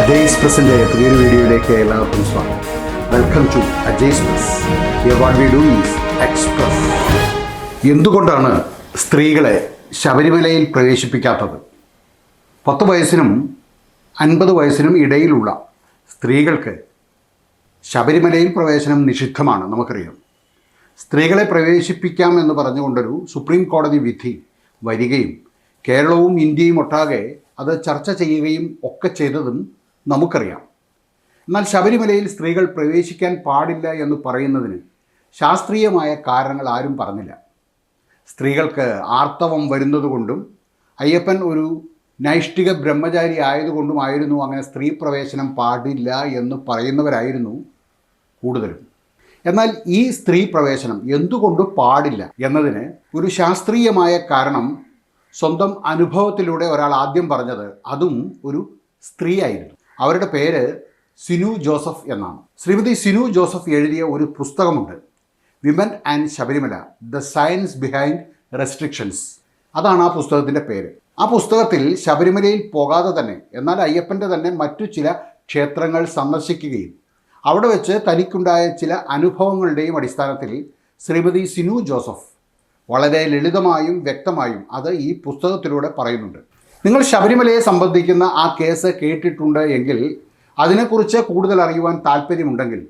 അജയ്സ് പ്രസിന്റെ പുതിയൊരു വീഡിയോയിലേക്ക് എല്ലാവർക്കും സ്വാഗതം. Welcome to Ajay's press what we do is express എന്തുകൊണ്ടാണ് സ്ത്രീകളെ ശബരിമലയിൽ പ്രവേശിപ്പിക്കാത്തത്? പത്ത് വയസ്സിനും അൻപത് വയസ്സിനും ഇടയിലുള്ള സ്ത്രീകൾക്ക് ശബരിമലയിൽ പ്രവേശനം നിഷിദ്ധമാണ് നമുക്കറിയാം. സ്ത്രീകളെ പ്രവേശിപ്പിക്കാം എന്ന് പറഞ്ഞുകൊണ്ടൊരു സുപ്രീം കോടതി വിധി വരികയും കേരളവും ഇന്ത്യയും ഒട്ടാകെ അത് ചർച്ച ചെയ്യുകയും ഒക്കെ ചെയ്തതും നമുക്കറിയാം. എന്നാൽ ശബരിമലയിൽ സ്ത്രീകൾ പ്രവേശിക്കാൻ പാടില്ല എന്ന് പറയുന്നതിന് ശാസ്ത്രീയമായ കാരണങ്ങൾ ആരും പറഞ്ഞില്ല. സ്ത്രീകൾക്ക് ആർത്തവം വരുന്നതുകൊണ്ടും അയ്യപ്പൻ ഒരു നൈഷ്ഠിക ബ്രഹ്മചാരി ആയതുകൊണ്ടുമായിരുന്നു അങ്ങനെ സ്ത്രീ പ്രവേശനം പാടില്ല എന്ന് പറയുന്നവരായിരുന്നു കൂടുതലും. എന്നാൽ ഈ സ്ത്രീ പ്രവേശനം എന്തുകൊണ്ട് പാടില്ല എന്നതിന് ഒരു ശാസ്ത്രീയമായ കാരണം സ്വന്തം അനുഭവത്തിലൂടെ ഒരാൾ ആദ്യം പറഞ്ഞത് അതും ഒരു സ്ത്രീയായിരുന്നു അവരുടെ പേര് സിനു ജോസഫ് എന്നാണ്. ശ്രീമതി സിനു ജോസഫ് എഴുതിയ ഒരു പുസ്തകമുണ്ട്. Women and Sabarimala the science behind restrictions അതാണ് ആ പുസ്തകത്തിന്റെ പേര്. ആ പുസ്തകത്തിൽ ശബരിമലയിൽ പോകാതെ തന്നെ എന്നാൽ അയ്യപ്പന്റെ തന്നെ മറ്റു ചില ക്ഷേത്രങ്ങൾ സന്ദർശിക്കുകയും അവിടെ വെച്ച് തനിക്കുണ്ടായ ചില അനുഭവങ്ങളുടെയും അടിസ്ഥാനത്തിൽ ശ്രീമതി സിനു ജോസഫ് വളരെ ലളിതമായും വ്യക്തമായും അത് ഈ പുസ്തകത്തിലൂടെ പറയുന്നുണ്ട്. നിങ്ങൾ ശബരിമലയെ സംബന്ധിക്കുന്ന ആ കേസ് കേട്ടിട്ടുണ്ട് എങ്കിൽ അതിനെക്കുറിച്ച് കൂടുതൽ അറിയുവാൻ താല്പര്യമുണ്ടെങ്കിൽ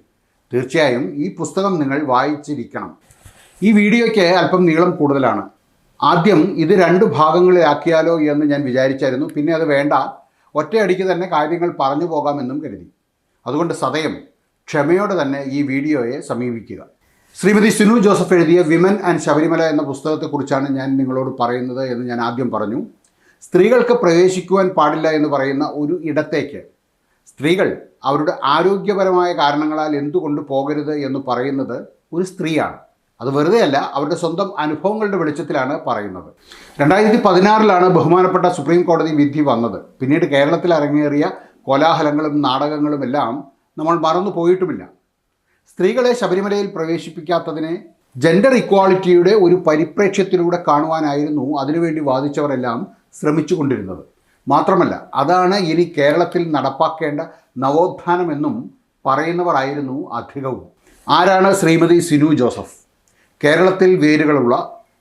തീർച്ചയായും ഈ പുസ്തകം നിങ്ങൾ വായിച്ചിരിക്കണം. ഈ വീഡിയോയ്ക്ക് അല്പം നീളം കൂടുതലാണ്. ആദ്യം ഇത് രണ്ട് ഭാഗങ്ങളിലാക്കിയാലോ എന്ന് ഞാൻ വിചാരിച്ചായിരുന്നു. പിന്നെ അത് വേണ്ട. ഒറ്റയടിക്ക് തന്നെ കാര്യങ്ങൾ പറഞ്ഞു പോകാമെന്നും കരുതി. അതുകൊണ്ട് സദയം ക്ഷമയോടെ തന്നെ ഈ വീഡിയോയെ സമീപിക്കുക. ശ്രീമതി സിനു ജോസഫ് എഴുതിയ വിമൻ ആൻഡ് ശബരിമല എന്ന പുസ്തകത്തെക്കുറിച്ചാണ് ഞാൻ നിങ്ങളോട് പറയുന്നത് എന്ന് ഞാൻ ആദ്യം പറഞ്ഞു. സ്ത്രീകൾക്ക് പ്രവേശിക്കുവാൻ പാടില്ല എന്ന് പറയുന്ന ഒരു ഇടത്തേക്ക് സ്ത്രീകൾ അവരുടെ ആരോഗ്യപരമായ കാരണങ്ങളാൽ എന്തുകൊണ്ട് പോകരുത് എന്ന് പറയുന്നത് ഒരു സ്ത്രീയാണ്. അത് വെറുതെയല്ല അവരുടെ സ്വന്തം അനുഭവങ്ങളുടെ വെളിച്ചത്തിലാണ് പറയുന്നത്. രണ്ടായിരത്തി പതിനാറിലാണ് ബഹുമാനപ്പെട്ട സുപ്രീം കോടതി വിധി വന്നത്. പിന്നീട് കേരളത്തിൽ അരങ്ങേറിയ കോലാഹലങ്ങളും നാടകങ്ങളും എല്ലാം നമ്മൾ മറന്നു പോയിട്ടുമില്ല. സ്ത്രീകളെ ശബരിമലയിൽ പ്രവേശിപ്പിക്കാത്തതിനെ ജെൻഡർ ഇക്വാളിറ്റിയുടെ ഒരു പരിപ്രേക്ഷ്യത്തിലൂടെ കാണുവാനായിരുന്നു അതിനുവേണ്ടി വാദിച്ചവരെല്ലാം ശ്രമിച്ചുകൊണ്ടിരുന്നത്. മാത്രമല്ല അതാണ് ഇനി കേരളത്തിൽ നടപ്പാക്കേണ്ട നവോത്ഥാനമെന്നും പറയുന്നവരായിരുന്നു അധികവും. ആരാണ് ശ്രീമതി സിനു ജോസഫ്? കേരളത്തിൽ വേരുകളുള്ള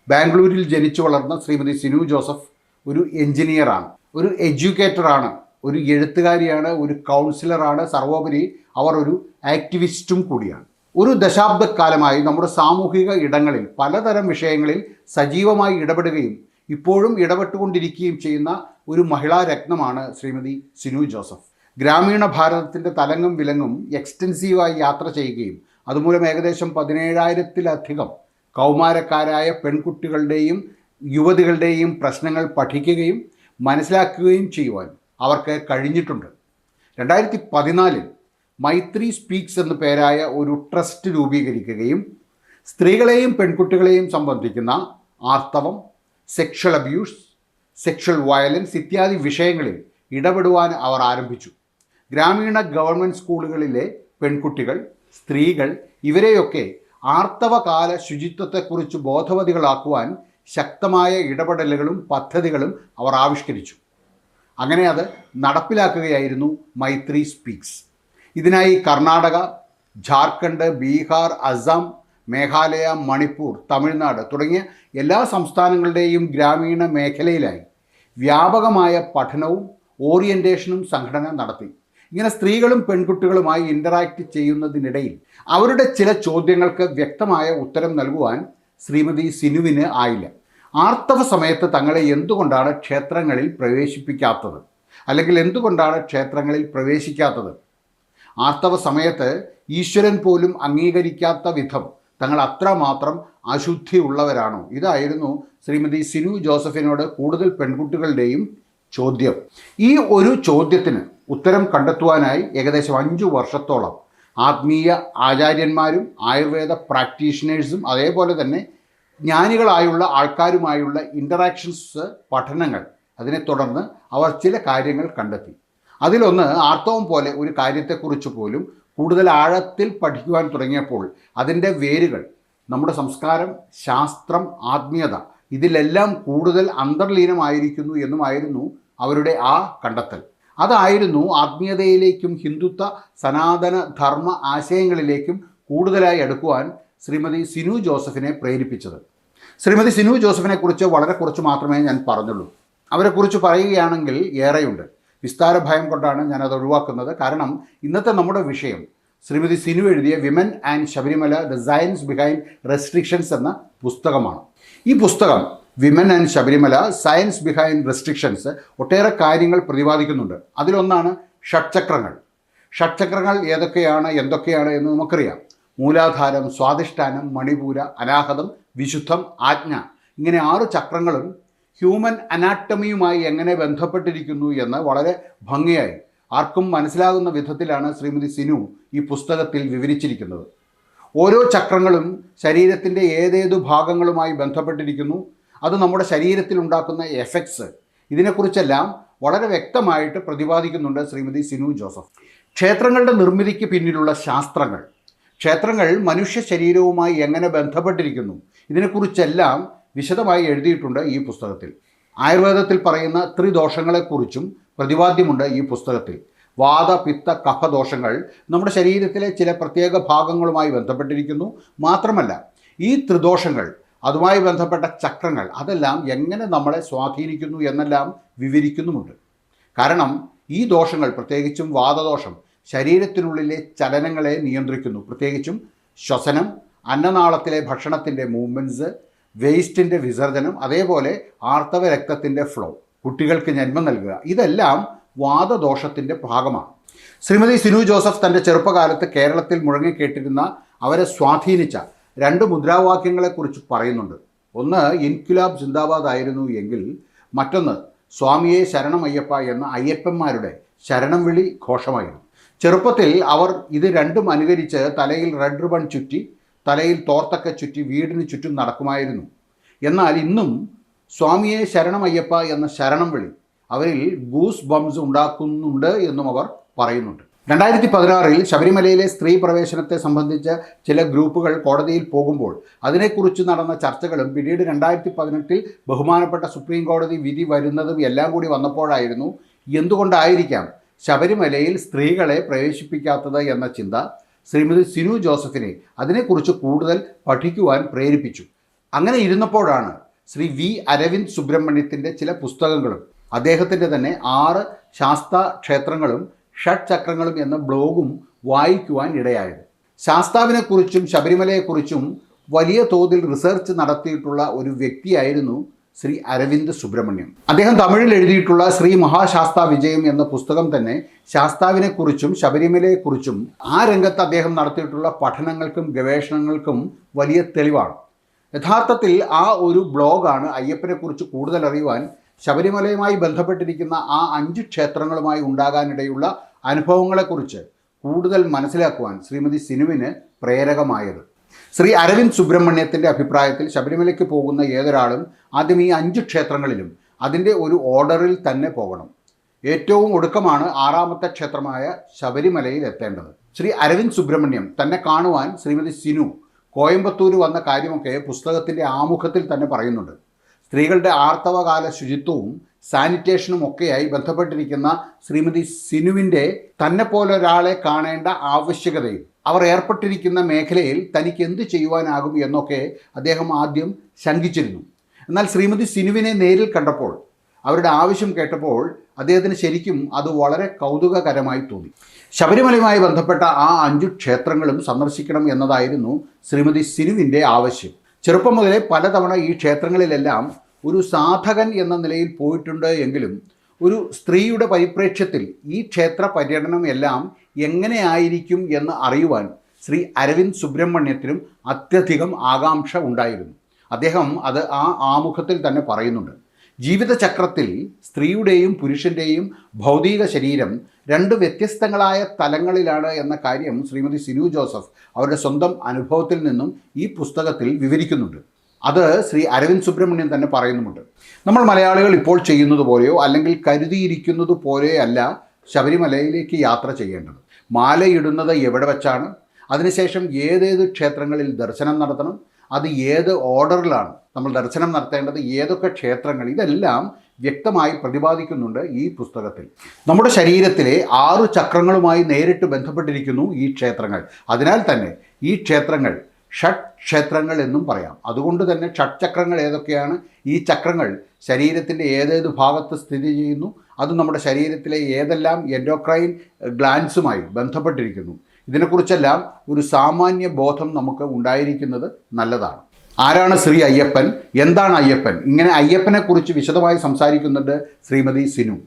ബാംഗ്ലൂരിൽ ജനിച്ചു വളർന്ന ശ്രീമതി സിനു ജോസഫ് ഒരു എഞ്ചിനീയറാണ് ഒരു എഡ്യൂക്കേറ്ററാണ് ഒരു എഴുത്തുകാരിയാണ് ഒരു കൗൺസിലറാണ് സർവോപരി അവർ ഒരു ആക്ടിവിസ്റ്റും കൂടിയാണ്. ഒരു ദശാബ്ദക്കാലമായി നമ്മുടെ സാമൂഹിക ഇടങ്ങളിൽ പലതരം വിഷയങ്ങളിൽ സജീവമായി ഇടപെടുകയും ഇപ്പോഴും ഇടപെട്ടുകൊണ്ടിരിക്കുകയും ചെയ്യുന്ന ഒരു മഹിളാ രത്നമാണ് ശ്രീമതി സിനു ജോസഫ്. ഗ്രാമീണ ഭാരതത്തിന്റെ തലങ്ങും വിലങ്ങും എക്സ്റ്റൻസീവായി യാത്ര ചെയ്യുകയും അതുമൂലം ഏകദേശം പതിനേഴായിരത്തിലധികം കൗമാരക്കാരായ പെൺകുട്ടികളുടെയും യുവതികളുടെയും പ്രശ്നങ്ങൾ പഠിക്കുകയും മനസ്സിലാക്കുകയും ചെയ്യുവാൻ അവർക്ക് കഴിഞ്ഞിട്ടുണ്ട്. രണ്ടായിരത്തി പതിനാലിൽ മൈത്രി സ്പീക്സ് എന്ന പേരായ ഒരു ട്രസ്റ്റ് രൂപീകരിക്കുകയും സ്ത്രീകളെയും പെൺകുട്ടികളെയും സംബന്ധിക്കുന്ന ആർത്തവം സെക്ഷൽ അബ്യൂസ് സെക്ഷൽ വയലൻസ് ഇത്യാദി വിഷയങ്ങളിൽ ഇടപെടുവാൻ അവർ ആരംഭിച്ചു. ഗ്രാമീണ ഗവൺമെന്റ് സ്കൂളുകളിലെ പെൺകുട്ടികൾ സ്ത്രീകൾ ഇവരെയൊക്കെ ആർത്തവകാല ശുചിത്വത്തെക്കുറിച്ച് ബോധവതികളാക്കുവാൻ ശക്തമായ ഇടപെടലുകളും പദ്ധതികളും അവർ ആവിഷ്കരിച്ചു. അങ്ങനെ അത് നടപ്പിലാക്കുകയായിരുന്നു മൈത്രി സ്പീക്സ്. ഇതിനായി കർണാടക ജാർഖണ്ഡ് ബീഹാർ അസം മേഘാലയ മണിപ്പൂർ തമിഴ്നാട് തുടങ്ങിയ എല്ലാ സംസ്ഥാനങ്ങളുടെയും ഗ്രാമീണ മേഖലയിലായി വ്യാപകമായ പഠനവും ഓറിയന്റേഷനും സംഘടന നടത്തി. ഇങ്ങനെ സ്ത്രീകളും പെൺകുട്ടികളുമായി ഇന്ററാക്ട് ചെയ്യുന്നതിനിടയിൽ അവരുടെ ചില ചോദ്യങ്ങൾക്ക് വ്യക്തമായ ഉത്തരം നൽകുവാൻ ശ്രീമതി സിനുവിന് ആയില്ല. ആർത്തവ സമയത്ത് തങ്ങളെ എന്തുകൊണ്ടാണ് ക്ഷേത്രങ്ങളിൽ പ്രവേശിപ്പിക്കാത്തത്? അല്ലെങ്കിൽ എന്തുകൊണ്ടാണ് ക്ഷേത്രങ്ങളിൽ പ്രവേശിക്കാത്തത്? ആർത്തവ സമയത്ത് ഈശ്വരൻ പോലും അംഗീകരിക്കാത്ത വിധം തങ്ങൾ അത്രമാത്രം അശുദ്ധിയുള്ളവരാണോ? ഇതായിരുന്നു ശ്രീമതി സിനു ജോസഫിനോട് കൂടുതൽ പെൺകുട്ടികളുടെയും ചോദ്യം. ഈ ഒരു ചോദ്യത്തിന് ഉത്തരം കണ്ടെത്തുവാനായി ഏകദേശം അഞ്ചു വർഷത്തോളം ആത്മീയ ആചാര്യന്മാരും ആയുർവേദ പ്രാക്ടീഷണേഴ്സും അതേപോലെ തന്നെ ജ്ഞാനികളായുള്ള ആൾക്കാരുമായുള്ള ഇന്ററാക്ഷൻസ് പഠനങ്ങൾ അതിനെ തുടർന്ന് അവർ ചില കാര്യങ്ങൾ കണ്ടെത്തി. അതിലൊന്ന് ആർത്തവം പോലെ ഒരു കാര്യത്തെക്കുറിച്ച് പോലും കൂടുതൽ ആഴത്തിൽ പഠിക്കുവാൻ തുടങ്ങിയപ്പോൾ അതിന്റെ വേരുകൾ നമ്മുടെ സംസ്കാരം ശാസ്ത്രം ആത്മീയത ഇതിലെല്ലാം കൂടുതൽ അന്തർലീനമായിരിക്കുന്നു എന്നുമായിരുന്നു അവരുടെ ആ കണ്ടെത്തൽ. അതായിരുന്നു ആത്മീയതയിലേക്കും ഹിന്ദുത്വ സനാതന ധർമ്മ ആശയങ്ങളിലേക്കും കൂടുതലായി അടുക്കുവാൻ ശ്രീമതി സിനു ജോസഫിനെ പ്രേരിപ്പിച്ചത്. ശ്രീമതി സിനു ജോസഫിനെക്കുറിച്ച് വളരെ കുറച്ച് മാത്രമേ ഞാൻ പറഞ്ഞുള്ളൂ. അവരെക്കുറിച്ച് പറയുകയാണെങ്കിൽ ഏറെയുണ്ട്. വിസ്താര ഭയം കൊണ്ടാണ് ഞാനത് ഒഴിവാക്കുന്നത്. കാരണം ഇന്നത്തെ നമ്മുടെ വിഷയം ശ്രീമതി സിനു എഴുതിയ women and Sabarimala the science behind restrictions എന്ന പുസ്തകമാണ്. ഈ പുസ്തകം women and Sabarimala science behind restrictions ഒട്ടേറെ കാര്യങ്ങൾ പ്രതിപാദിക്കുന്നുണ്ട്. അതിലൊന്നാണ് ഷഡ്ചക്രങ്ങൾ. ഷഡ്ചക്രങ്ങൾ ഏതൊക്കെയാണ് എന്തൊക്കെയാണ് എന്ന് നമുക്കറിയാം. മൂലാധാരം സ്വാധിഷ്ഠാനം മണിപൂര അനാഹതം വിശുദ്ധം ആജ്ഞ. ഇങ്ങനെ ആറ് ചക്രങ്ങളും ഹ്യൂമൻ അനാട്ടമിയുമായി എങ്ങനെ ബന്ധപ്പെട്ടിരിക്കുന്നു എന്ന് വളരെ ഭംഗിയായി ആർക്കും മനസ്സിലാകുന്ന വിധത്തിലാണ് ശ്രീമതി സിനു ഈ പുസ്തകത്തിൽ വിവരിച്ചിരിക്കുന്നത്. ഓരോ ചക്രങ്ങളും ശരീരത്തിന്റെ ഏതേതു ഭാഗങ്ങളുമായി ബന്ധപ്പെട്ടിരിക്കുന്നു. അത് നമ്മുടെ ശരീരത്തിൽ ഉണ്ടാക്കുന്ന എഫക്ട്സ് ഇതിനെക്കുറിച്ചെല്ലാം വളരെ വ്യക്തമായിട്ട് പ്രതിപാദിക്കുന്നുണ്ട് ശ്രീമതി സിനു ജോസഫ്. ക്ഷേത്രങ്ങളുടെ നിർമ്മിതിക്ക് പിന്നിലുള്ള ശാസ്ത്രങ്ങൾ. ക്ഷേത്രങ്ങൾ മനുഷ്യ ശരീരവുമായി എങ്ങനെ ബന്ധപ്പെട്ടിരിക്കുന്നു? ഇതിനെക്കുറിച്ചെല്ലാം വിശദമായി എഴുതിയിട്ടുണ്ട് ഈ പുസ്തകത്തിൽ. ആയുർവേദത്തിൽ പറയുന്ന ത്രിദോഷങ്ങളെക്കുറിച്ചും പ്രതിപാദ്യമുണ്ട് ഈ പുസ്തകത്തിൽ. വാത പിത്ത കഫദോഷങ്ങൾ നമ്മുടെ ശരീരത്തിലെ ചില പ്രത്യേക ഭാഗങ്ങളുമായി ബന്ധപ്പെട്ടിരിക്കുന്നു. മാത്രമല്ല ഈ ത്രിദോഷങ്ങൾ അതുമായി ബന്ധപ്പെട്ട ചക്രങ്ങൾ അതെല്ലാം എങ്ങനെ നമ്മളെ സ്വാധീനിക്കുന്നു എന്നെല്ലാം വിവരിക്കുന്നുമുണ്ട്. കാരണം ഈ ദോഷങ്ങൾ പ്രത്യേകിച്ചും വാതദോഷം ശരീരത്തിനുള്ളിലെ ചലനങ്ങളെ നിയന്ത്രിക്കുന്നു. പ്രത്യേകിച്ചും ശ്വസനം അന്നനാളത്തിലെ ഭക്ഷണത്തിന്റെ മൂവ്മെന്റ്സ് വേസ്റ്റിന്റെ വിസർജനം അതേപോലെ ആർത്തവ രക്തത്തിന്റെ ഫ്ലോ കുട്ടികൾക്ക് ജന്മം നൽകുക ഇതെല്ലാം വാദദോഷത്തിന്റെ ഭാഗമാണ്. ശ്രീമതി സിനു ജോസഫ് തന്റെ ചെറുപ്പകാലത്ത് കേരളത്തിൽ മുഴങ്ങിക്കേട്ടിരുന്ന അവരെ സ്വാധീനിച്ച രണ്ട് മുദ്രാവാക്യങ്ങളെക്കുറിച്ച് പറയുന്നുണ്ട്. ഒന്ന് ഇൻക്വിലാബ് സിന്ദാബാദ് ആയിരുന്നു എങ്കിൽ മറ്റൊന്ന് സ്വാമിയെ ശരണമയ്യപ്പ എന്ന അയ്യപ്പന്മാരുടെ ശരണം വിളി ഘോഷമായിരുന്നു. ചെറുപ്പത്തിൽ അവർ ഇത് രണ്ടും അനുകരിച്ച് തലയിൽ റെഡ് റിബൺ ചുറ്റി തലയിൽ തോർത്തൊക്കെ ചുറ്റി വീടിന് ചുറ്റും നടക്കുമായിരുന്നു. എന്നാൽ ഇന്നും സ്വാമിയെ ശരണമയ്യപ്പ എന്ന ശരണം വിളി അവരിൽ ഗൂസ് ബംസ് ഉണ്ടാക്കുന്നുണ്ട് എന്നും അവർ പറയുന്നുണ്ട്. രണ്ടായിരത്തി പതിനാറിൽ ശബരിമലയിലെ സ്ത്രീ പ്രവേശനത്തെ സംബന്ധിച്ച ചില ഗ്രൂപ്പുകൾ കോടതിയിൽ പോകുമ്പോൾ അതിനെക്കുറിച്ച് നടന്ന ചർച്ചകളും പിന്നീട് രണ്ടായിരത്തി പതിനെട്ടിൽ ബഹുമാനപ്പെട്ട സുപ്രീം കോടതി വിധി വരുന്നതും എല്ലാം കൂടി വന്നപ്പോഴായിരുന്നു എന്തുകൊണ്ടായിരിക്കാം ശബരിമലയിൽ സ്ത്രീകളെ പ്രവേശിപ്പിക്കാത്തത് എന്ന ചിന്ത ശ്രീമതി സിനു ജോസഫിനെ അതിനെക്കുറിച്ച് കൂടുതൽ പഠിക്കുവാൻ പ്രേരിപ്പിച്ചു. അങ്ങനെ ഇരുന്നപ്പോഴാണ് ശ്രീ വി അരവിന്ദ് സുബ്രഹ്മണ്യത്തിന്റെ ചില പുസ്തകങ്ങളും അദ്ദേഹത്തിന്റെ തന്നെ ആറ് ശാസ്ത ക്ഷേത്രങ്ങളും ഷഡ് ചക്രങ്ങളും എന്ന ബ്ലോഗും വായിക്കുവാൻ ഇടയായത്. ശാസ്താവിനെക്കുറിച്ചും ശബരിമലയെക്കുറിച്ചും വലിയ തോതിൽ റിസർച്ച് നടത്തിയിട്ടുള്ള ഒരു വ്യക്തിയായിരുന്നു ശ്രീ അരവിന്ദ് സുബ്രഹ്മണ്യം. അദ്ദേഹം തമിഴിൽ എഴുതിയിട്ടുള്ള ശ്രീ മഹാശാസ്താ വിജയം എന്ന പുസ്തകം തന്നെ ശാസ്താവിനെക്കുറിച്ചും ശബരിമലയെക്കുറിച്ചും ആ രംഗത്ത് അദ്ദേഹം നടത്തിയിട്ടുള്ള പഠനങ്ങൾക്കും ഗവേഷണങ്ങൾക്കും വലിയ തെളിവാണ്. യഥാർത്ഥത്തിൽ ആ ഒരു ബ്ലോഗാണ് അയ്യപ്പനെക്കുറിച്ച് കൂടുതൽ അറിയുവാൻ ശബരിമലയുമായി ബന്ധപ്പെട്ടിരിക്കുന്ന ആ അഞ്ച് ക്ഷേത്രങ്ങളുമായി ഉണ്ടാകാനിടയുള്ള അനുഭവങ്ങളെക്കുറിച്ച് കൂടുതൽ മനസ്സിലാക്കുവാൻ ശ്രീമതി സിനുവിന് പ്രേരകമായത്. ശ്രീ അരവിന്ദ് സുബ്രഹ്മണ്യത്തിന്റെ അഭിപ്രായത്തിൽ ശബരിമലയ്ക്ക് പോകുന്ന ഏതൊരാളും ആദ്യം ഈ അഞ്ച് ക്ഷേത്രങ്ങളിലും അതിന്റെ ഒരു ഓർഡറിൽ തന്നെ പോകണം. ഏറ്റവും ഒടുക്കമാണ് ആറാമത്തെ ക്ഷേത്രമായ ശബരിമലയിൽ എത്തേണ്ടത്. ശ്രീ അരവിന്ദ് സുബ്രഹ്മണ്യം തന്നെ കാണുവാൻ ശ്രീമതി സിനു കോയമ്പത്തൂർ വന്ന കാര്യമൊക്കെ പുസ്തകത്തിന്റെ ആമുഖത്തിൽ തന്നെ പറയുന്നുണ്ട്. സ്ത്രീകളുടെ ആർത്തവകാല ശുചിത്വവും സാനിറ്റേഷനും ഒക്കെയായി ബന്ധപ്പെട്ടിരിക്കുന്ന ശ്രീമതി സിനുവിന്റെ തന്നെ പോലൊരാളെ കാണേണ്ട ആവശ്യകതയും അവർ ഏർപ്പെട്ടിരിക്കുന്ന മേഖലയിൽ തനിക്ക് എന്ത് ചെയ്യുവാനാകും എന്നൊക്കെ അദ്ദേഹം ആദ്യം ശങ്കിച്ചിരുന്നു. എന്നാൽ ശ്രീമതി സിനുവിനെ നേരിൽ കണ്ടപ്പോൾ അവരുടെ ആവശ്യം കേട്ടപ്പോൾ അദ്ദേഹത്തിന് ശരിക്കും അത് വളരെ കൗതുകകരമായി തോന്നി. ശബരിമലയുമായി ബന്ധപ്പെട്ട ആ അഞ്ചു ക്ഷേത്രങ്ങളും സന്ദർശിക്കണം എന്നതായിരുന്നു ശ്രീമതി സിനുവിന്റെ ആവശ്യം. ചെറുപ്പം മുതലേ പലതവണ ഈ ക്ഷേത്രങ്ങളിലെല്ലാം ഒരു സാധകൻ എന്ന നിലയിൽ പോയിട്ടുണ്ട് എങ്കിലും ഒരു സ്ത്രീയുടെ പരിപ്രേക്ഷ്യത്തിൽ ഈ ക്ഷേത്ര പര്യടനം എല്ലാം എങ്ങനെയായിരിക്കും എന്ന് അറിയുവാൻ ശ്രീ അരവിന്ദ് സുബ്രഹ്മണ്യത്തിനും അത്യധികം ആകാംക്ഷ ഉണ്ടായിരുന്നു. അദ്ദേഹം അത് ആ ആമുഖത്തിൽ തന്നെ പറയുന്നുണ്ട്. ജീവിതചക്രത്തിൽ സ്ത്രീയുടെയും പുരുഷന്റെയും ഭൗതിക ശരീരം രണ്ട് വ്യത്യസ്തങ്ങളായ തലങ്ങളിലാണ് എന്ന കാര്യം ശ്രീമതി സിനു ജോസഫ് അവരുടെ സ്വന്തം അനുഭവത്തിൽ നിന്നും ഈ പുസ്തകത്തിൽ വിവരിക്കുന്നുണ്ട്. അത് ശ്രീ അരവിന്ദ് സുബ്രഹ്മണ്യൻ തന്നെ പറയുന്നുമുണ്ട്. നമ്മൾ മലയാളികൾ ഇപ്പോൾ ചെയ്യുന്നത് പോലെയോ അല്ലെങ്കിൽ കരുതിയിരിക്കുന്നത് പോലെയല്ല ശബരിമലയിലേക്ക് യാത്ര ചെയ്യേണ്ടത്. മാലയിടുന്നത് എവിടെ വെച്ചാണ്? അതിനുശേഷം ഏതേത് ക്ഷേത്രങ്ങളിൽ ദർശനം നടത്തണം? അത് ഏത് ഓർഡറിലാണ്? നമ്മൾ ദർശനം നടത്തേണ്ടത് ഏതൊക്കെ ക്ഷേത്രങ്ങൾ? ഇതെല്ലാം വ്യക്തമായി പ്രതിപാദിക്കുന്നുണ്ട് ഈ പുസ്തകത്തിൽ. നമ്മുടെ ശരീരത്തിലെ ആറു ചക്രങ്ങളുമായി നേരിട്ട് ബന്ധപ്പെട്ടിരിക്കുന്നു ഈ ക്ഷേത്രങ്ങൾ. അതിനാൽ തന്നെ ഈ ക്ഷേത്രങ്ങൾ ഷഡ് ക്ഷേത്രങ്ങൾ എന്നും പറയാം. അതുകൊണ്ട് തന്നെ ഷഡ് ചക്രങ്ങൾ ഏതൊക്കെയാണ്? ഈ ചക്രങ്ങൾ ശരീരത്തിന്റെ ഏതേത് ഭാഗത്ത് സ്ഥിതി ചെയ്യുന്നു? അത് നമ്മുടെ ശരീരത്തിലെ ഏതെല്ലാം എൻഡോക്രൈൻ ഗ്ലാൻസുമായി ബന്ധപ്പെട്ടിരിക്കുന്നു? ഇതിനെക്കുറിച്ചെല്ലാം ഒരു സാമാന്യ ബോധം നമുക്ക് ഉണ്ടായിരിക്കുന്നത് നല്ലതാണ്. ആരാണ് ശ്രീ അയ്യപ്പൻ? എന്താണ് അയ്യപ്പൻ? ഇങ്ങനെ അയ്യപ്പനെക്കുറിച്ച് വിശദമായി സംസാരിക്കുന്നുണ്ട് ശ്രീമതി സിനു.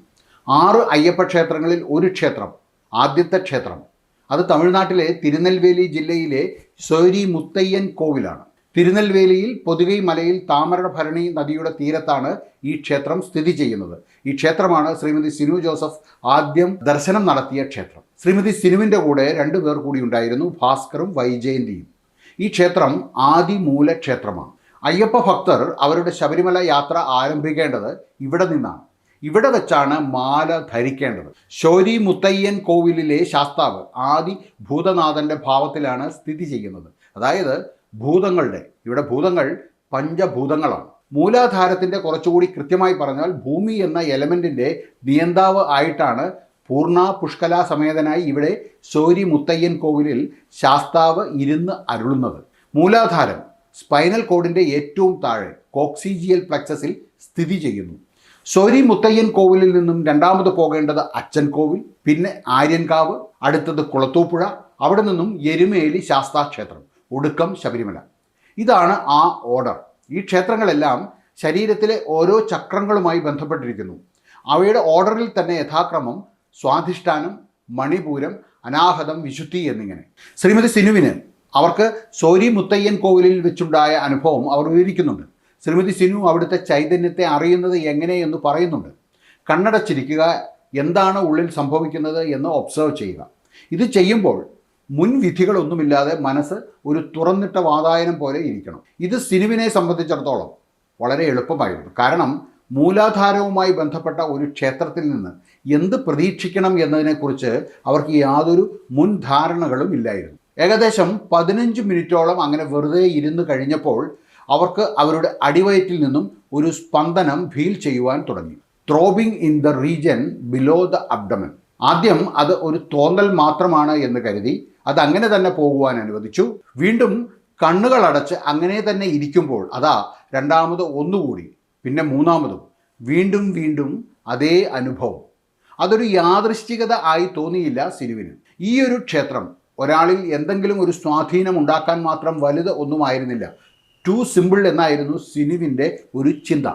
ആറ് അയ്യപ്പ ക്ഷേത്രങ്ങളിൽ ഒരു ക്ഷേത്രം ആദ്യത്തെ ക്ഷേത്രം. അത് തമിഴ്നാട്ടിലെ തിരുനെൽവേലി ജില്ലയിലെ സോരി മുത്തയ്യൻ കോവിലാണ്. തിരുനെൽവേലിയിൽ പൊതുകൈ മലയിൽ താമരഭരണി നദിയുടെ തീരത്താണ് ഈ ക്ഷേത്രം സ്ഥിതി ചെയ്യുന്നത്. ഈ ക്ഷേത്രമാണ് ശ്രീമതി സിനു ജോസഫ് ആദ്യം ദർശനം നടത്തിയ ക്ഷേത്രം. ശ്രീമതി സിനുവിന്റെ കൂടെ രണ്ടു പേർ കൂടി ഉണ്ടായിരുന്നു ഭാസ്കറും വൈജയന്തിയും. ഈ ക്ഷേത്രം ആദിമൂല ക്ഷേത്രമാണ് അയ്യപ്പ ഭക്തർ അവരുടെ ശബരിമല യാത്ര ആരംഭിക്കേണ്ടത് ഇവിടെ നിന്നാണ്. ഇവിടെ വെച്ചാണ് മാല ധരിക്കേണ്ടത്. ശോരി മുത്തയ്യൻ കോവിലിലെ ശാസ്താവ് ആദി ഭൂതനാഥന്റെ ഭാവത്തിലാണ് സ്ഥിതി ചെയ്യുന്നത്. അതായത് ഭൂതങ്ങളുടെ ഇവിടെ ഭൂതങ്ങൾ പഞ്ചഭൂതങ്ങളാണ്. മൂലാധാരത്തിന്റെ കുറച്ചുകൂടി കൃത്യമായി പറഞ്ഞാൽ ഭൂമി എന്ന എലമെന്റിന്റെ നിയന്താവ് ആയിട്ടാണ് പൂർണ പുഷ്കല സമേതനായി ഇവിടെ ശോരി മുത്തയ്യൻ കോവിലിൽ ശാസ്താവ് ഇരുന്ന് അരുളുന്നത്. മൂലാധാരം സ്പൈനൽ കോഡിന്റെ ഏറ്റവും താഴെ കോക്സിജിയൽ പ്ലക്സസിൽ സ്ഥിതി ചെയ്യുന്നു. സോരി മുത്തയ്യൻ കോവിലിൽ നിന്നും രണ്ടാമത് പോകേണ്ടത് അച്ഛൻ കോവിൽ പിന്നെ ആര്യൻകാവ് അടുത്തത് കുളത്തൂപ്പുഴ അവിടെ നിന്നും എരുമേലി ശാസ്താക്ഷേത്രം ഒടുക്കം ശബരിമല. ഇതാണ് ആ ഓർഡർ. ഈ ക്ഷേത്രങ്ങളെല്ലാം ശരീരത്തിലെ ഓരോ ചക്രങ്ങളുമായി ബന്ധപ്പെട്ടിരിക്കുന്നു. അവയുടെ ഓർഡറിൽ തന്നെ യഥാക്രമം സ്വാധിഷ്ഠാനം മണിപൂരം അനാഹതം വിശുദ്ധി എന്നിങ്ങനെ. ശ്രീമതി സിനുവിന് അവർക്ക് സോരി മുത്തയ്യൻ കോവിലിൽ വെച്ചുണ്ടായ അനുഭവം അവർ വിവരിക്കുന്നുണ്ട്. ശ്രീമതി സിനു അവിടുത്തെ ചൈതന്യത്തെ അറിയുന്നത് എങ്ങനെയെന്ന് പറയുന്നുണ്ട്. കണ്ണടച്ചിരിക്കുക എന്താണ് ഉള്ളിൽ സംഭവിക്കുന്നത് എന്ന് ഒബ്സർവ് ചെയ്യുക. ഇത് ചെയ്യുമ്പോൾ മുൻവിധികളൊന്നുമില്ലാതെ മനസ്സ് ഒരു തുറന്നിട്ട വാതായനം പോലെ ഇരിക്കണം. ഇത് സിനുവിനെ സംബന്ധിച്ചിടത്തോളം വളരെ എളുപ്പമായിരുന്നു. കാരണം മൂലാധാരവുമായി ബന്ധപ്പെട്ട ഒരു ക്ഷേത്രത്തിൽ നിന്ന് എന്ത് പ്രതീക്ഷിക്കണം എന്നതിനെക്കുറിച്ച് അവർക്ക് യാതൊരു മുൻധാരണകളും ഇല്ലായിരുന്നു. ഏകദേശം പതിനഞ്ച് മിനിറ്റോളം അങ്ങനെ വെറുതെ ഇരുന്ന് കഴിഞ്ഞപ്പോൾ അവർക്ക് അവരുടെ അടിവയറ്റിൽ നിന്നും ഒരു സ്പന്ദനം ഫീൽ ചെയ്യുവാൻ തുടങ്ങി. Throbbing in the region below the abdomen ആദ്യം അത് ഒരു തോന്നൽ മാത്രമാണ് എന്ന് കരുതി അത് അങ്ങനെ തന്നെ പോകുവാൻ അനുവദിച്ചു. വീണ്ടും കണ്ണുകൾ അടച്ച് അങ്ങനെ തന്നെ ഇരിക്കുമ്പോൾ അതാ രണ്ടാമത് ഒന്നുകൂടി പിന്നെ മൂന്നാമതും. വീണ്ടും വീണ്ടും അതേ അനുഭവം. അതൊരു യാദൃശ്ചികത ആയി തോന്നിയില്ല സിനുവിന് ഈ ഒരു ക്ഷേത്രം ഒരാളിൽ എന്തെങ്കിലും ഒരു സ്വാധീനം ഉണ്ടാക്കാൻ മാത്രം വലുത് ഒന്നുമായിരുന്നില്ല. ടു സിമ്പിൾ എന്നായിരുന്നു സിനുവിന്റെ ഒരു ചിന്ത.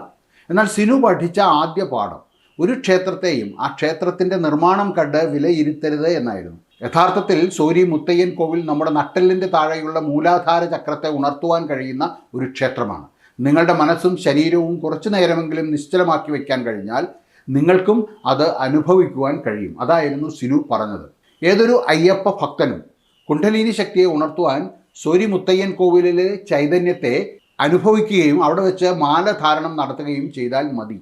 എന്നാൽ സിനു പഠിച്ച ആദ്യ പാഠം ഒരു ക്ഷേത്രത്തെയും ആ ക്ഷേത്രത്തിന്റെ നിർമ്മാണം കണ്ട് വിലയിരുത്തരുത് എന്നായിരുന്നു. യഥാർത്ഥത്തിൽ സോരി മുത്തയ്യൻ കോവിൽ നമ്മുടെ നട്ടെല്ലിന്റെ താഴെയുള്ള മൂലാധാര ചക്രത്തെ ഉണർത്തുവാൻ കഴിയുന്ന ഒരു ക്ഷേത്രമാണ്. നിങ്ങളുടെ മനസ്സും ശരീരവും കുറച്ചു നേരമെങ്കിലും നിശ്ചലമാക്കി വയ്ക്കാൻ കഴിഞ്ഞാൽ നിങ്ങൾക്കും അത് അനുഭവിക്കുവാൻ കഴിയും. അതായിരുന്നു സിനു പറഞ്ഞത്. ഏതൊരു അയ്യപ്പ ഭക്തനും കുണ്ഡലിനി ശക്തിയെ ഉണർത്തുവാൻ സോരി മുത്തയ്യൻ കോവിലിലെ ചൈതന്യത്തെ അനുഭവിക്കുകയും അവിടെ വെച്ച് മാലധാരണം നടത്തുകയും ചെയ്താൽ മതി.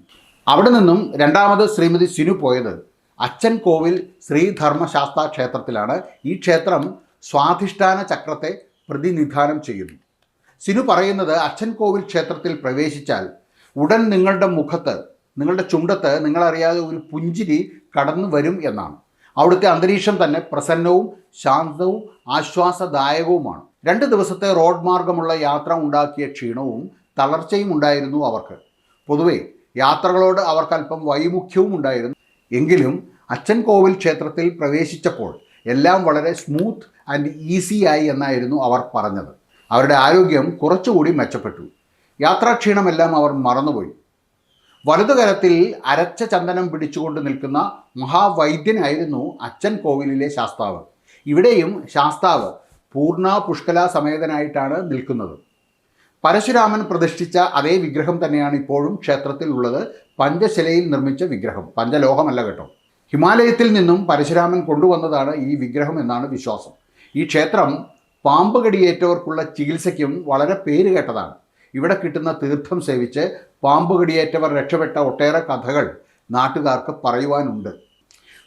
അവിടെ നിന്നും രണ്ടാമത് ശ്രീമതി സിനു പോയത്. അച്ഛൻ കോവിൽ ശ്രീധർമ്മശാസ്ത്ര ക്ഷേത്രത്തിലാണ് ഈ ക്ഷേത്രം സ്വാധിഷ്ഠാന ചക്രത്തെ പ്രതിനിധാനം ചെയ്യുന്നു. സിനു പറയുന്നത് അച്ഛൻ കോവിൽ ക്ഷേത്രത്തിൽ പ്രവേശിച്ചാൽ ഉടൻ നിങ്ങളുടെ മുഖത്ത് നിങ്ങളുടെ ചുണ്ടത്ത് നിങ്ങളറിയാതെ ഒരു പുഞ്ചിരി കടന്നു വരും എന്നാണ്. അവിടുത്തെ അന്തരീക്ഷം തന്നെ പ്രസന്നവും ശാന്തവും ആശ്വാസദായകവുമാണ്. രണ്ട് ദിവസത്തെ റോഡ് മാർഗമുള്ള യാത്ര ഉണ്ടാക്കിയ ക്ഷീണവും തളർച്ചയും ഉണ്ടായിരുന്നു അവർക്ക്. പൊതുവെ യാത്രകളോട് അവർക്കല്പം വൈമുഖ്യവും ഉണ്ടായിരുന്നു. എങ്കിലും അച്ഛൻ കോവിൽ ക്ഷേത്രത്തിൽ പ്രവേശിച്ചപ്പോൾ എല്ലാം വളരെ സ്മൂത്ത് ആൻഡ് ഈസി ആയി എന്നായിരുന്നു അവർ പറഞ്ഞത്. അവരുടെ ആരോഗ്യം കുറച്ചുകൂടി മെച്ചപ്പെട്ടു. യാത്രാക്ഷീണമെല്ലാം അവർ മറന്നുപോയി. വലതുകരത്തിൽ അരച്ച ചന്ദനം പിടിച്ചുകൊണ്ട് നിൽക്കുന്ന മഹാവൈദ്യനായിരുന്നു അച്ഛൻ കോവിലിലെ ശാസ്താവ്. ഇവിടെയും ശാസ്താവ് പൂർണ പുഷ്കല സമേതനായിട്ടാണ് നിൽക്കുന്നത്. പരശുരാമൻ പ്രതിഷ്ഠിച്ച അതേ വിഗ്രഹം തന്നെയാണ് ഇപ്പോഴും ക്ഷേത്രത്തിൽ ഉള്ളത്. പഞ്ചശിലയിൽ നിർമ്മിച്ച വിഗ്രഹം. പഞ്ചലോഹമല്ല കേട്ടോ. ഹിമാലയത്തിൽ നിന്നും പരശുരാമൻ കൊണ്ടുവന്നതാണ് ഈ വിഗ്രഹം എന്നാണ് വിശ്വാസം. ഈ ക്ഷേത്രം പാമ്പ് കടിയേറ്റവർക്കുള്ള ചികിത്സയ്ക്കും വളരെ പേര് കേട്ടതാണ്. ഇവിടെ കിട്ടുന്ന തീർത്ഥം സേവിച്ച് പാമ്പ് കടിയേറ്റവർ രക്ഷപ്പെട്ട ഒട്ടേറെ കഥകൾ നാട്ടുകാർക്ക് പറയുവാനുണ്ട്.